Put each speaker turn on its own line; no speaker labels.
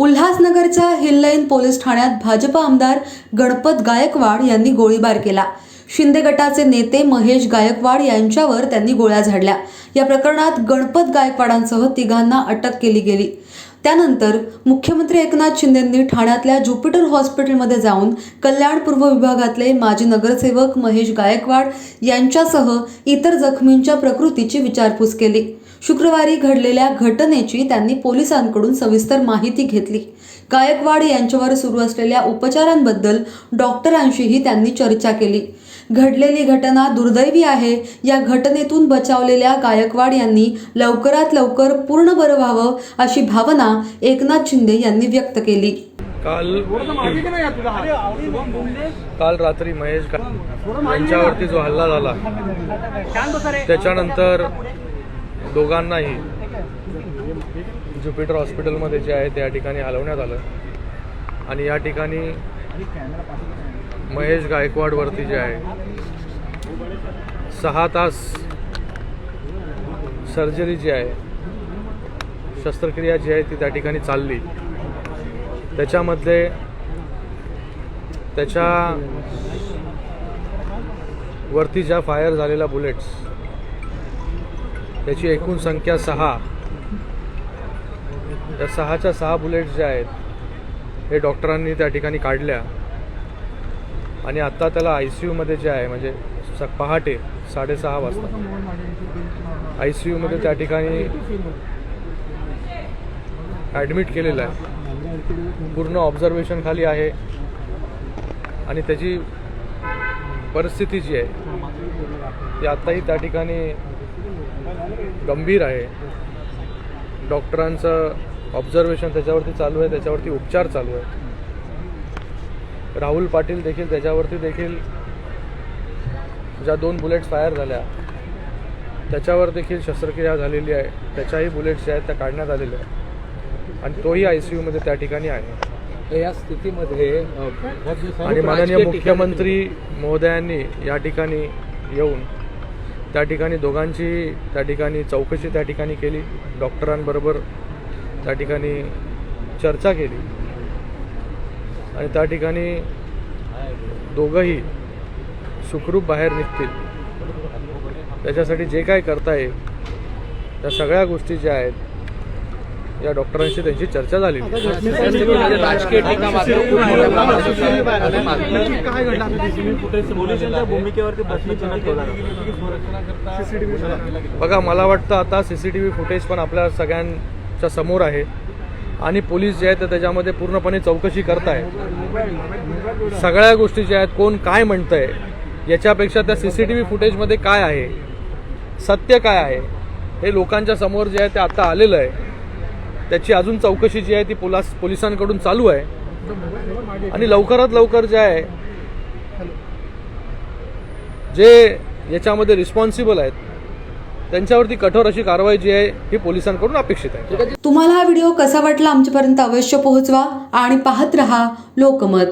उल्हासनगरच्या हिललाईन पोलीस ठाण्यात भाजपा आमदार गणपत गायकवाड यांनी गोळीबार केला. शिंदे गटाचे नेते महेश गायकवाड यांच्यावर त्यांनी गोळ्या झाडल्या. या प्रकरणात गणपत गायकवाडांसह तिघांना अटक केली गेली. त्यानंतर मुख्यमंत्री एकनाथ शिंदेंनी ठाण्यातल्या ज्युपिटर हॉस्पिटलमध्ये जाऊन कल्याण पूर्व विभागातले माजी नगरसेवक महेश गायकवाड यांच्यासह इतर जखमींच्या प्रकृतीची विचारपूस केली. शुक्रवारी घडलेल्या घटनेची त्यांनी पोलिसांकडून सविस्तर माहिती घेतली. गायकवाड यांच्यावर सुरू असलेल्या उपचारांबद्दल डॉक्टरांशीही त्यांनी चर्चा केली. घडलेली घटना दुर्दैवी आहे. या घटनेतून बचावलेल्या गायकवाड यांनी लवकरात लवकर पूर्ण बरं व्हावं अशी भावना एकनाथ शिंदे यांनी व्यक्त केली.
काल काल रात्री महेश यांच्यावरती जो हल्ला झाला त्याच्यानंतर दोघांनाही ज्युपिटर हॉस्पिटलमध्ये जे आहे त्या ठिकाणी हलवण्यात आलं. आणि या ठिकाणी महेश गायकवाडवरती जे आहे सहा तास सर्जरी जी आहे शस्त्रक्रिया जी आहे ती त्या ठिकाणी चालली. त्याच्यामध्ये त्याच्या वरती ज्या फायर झालेल्या बुलेट्स त्याची एकूण संख्या सहा. त्या सहाच्या सहा बुलेट्स ज्या आहेत हे डॉक्टरांनी त्या ठिकाणी काढल्या. आणि आत्ता त्याला आय सी यूमध्ये जे आहे म्हणजे स पहाटे साडेसहा वाजता. आय सी यूमध्ये त्या ठिकाणी ॲडमिट केलेलं आहे. पूर्ण ऑब्झर्वेशन खाली आहे. आणि त्याची परिस्थिती जी आहे ती आत्ताही त्या ठिकाणी गंभीर आहे. डॉक्टरांचं ऑब्झर्वेशन त्याच्यावरती चालू आहे त्याच्यावरती उपचार चालू आहे राहुल पाटील देखील त्याच्यावरती देखील ज्या दोन बुलेट्स फायर झाल्या त्याच्यावर देखील शस्त्रक्रिया झालेली आहे. त्याच्याही बुलेट्स ज्या आहेत त्या काढण्यात आलेल्या आहेत. आणि तोही आय सी यूमध्ये त्या ठिकाणी आहे.
या स्थितीमध्ये
आणि माननीय मुख्यमंत्री महोदयांनी या ठिकाणी येऊन त्या ठिकाणी दोघांची त्या ठिकाणी चौकशी त्या ठिकाणी केली डॉक्टरांबरोबर त्या ठिकाणी चर्चा केली. आणि त्या ठिकाणी दोघंही सुखरूप बाहेर निघतील. त्याच्यासाठी जे काय करता येईल त्या सगळ्या गोष्टी ज्या आहेत या डॉक्टरांशी त्यांची चर्चा झालेली आहे.
ठिकाणी राजकीय टीका मात्र खूप मोठ्या प्रमाणात होत आहे.
पोलिसांच्या भूमिकेवरती प्रश्नचिन्ह ठेवला
बघा मला वाटतं आता C C T V footage पण आपल्या सगळ्यांच्या समोर आहे. आणि पोलीस जे आहेत ते त्याच्यामध्ये पूर्णपणे चौकशी करताय सगळ्या गोष्टी ज्या आहेत कोण काय म्हणतंय याच्यापेक्षा त्या सी सी टी व्ही फुटेजमध्ये काय आहे? सत्य काय आहे? हे लोकांच्या समोर जे आहे ते आता आलेलं आहे. त्याची अजून चौकशी जी आहे ती पोलास पोलिसांकडून चालू आहे. आणि लवकरात लवकर जे आहे जे याच्यामध्ये रिस्पॉन्सिबल आहेत त्यांच्यावरती कठोर अशी कारवाई जी आहे ही पोलिसांकडून अपेक्षित आहे.
तुम्हाला हा व्हिडिओ कसा वाटला आमच्यापर्यंत अवश्य पोहोचवा आणि पाहत रहा लोकमत.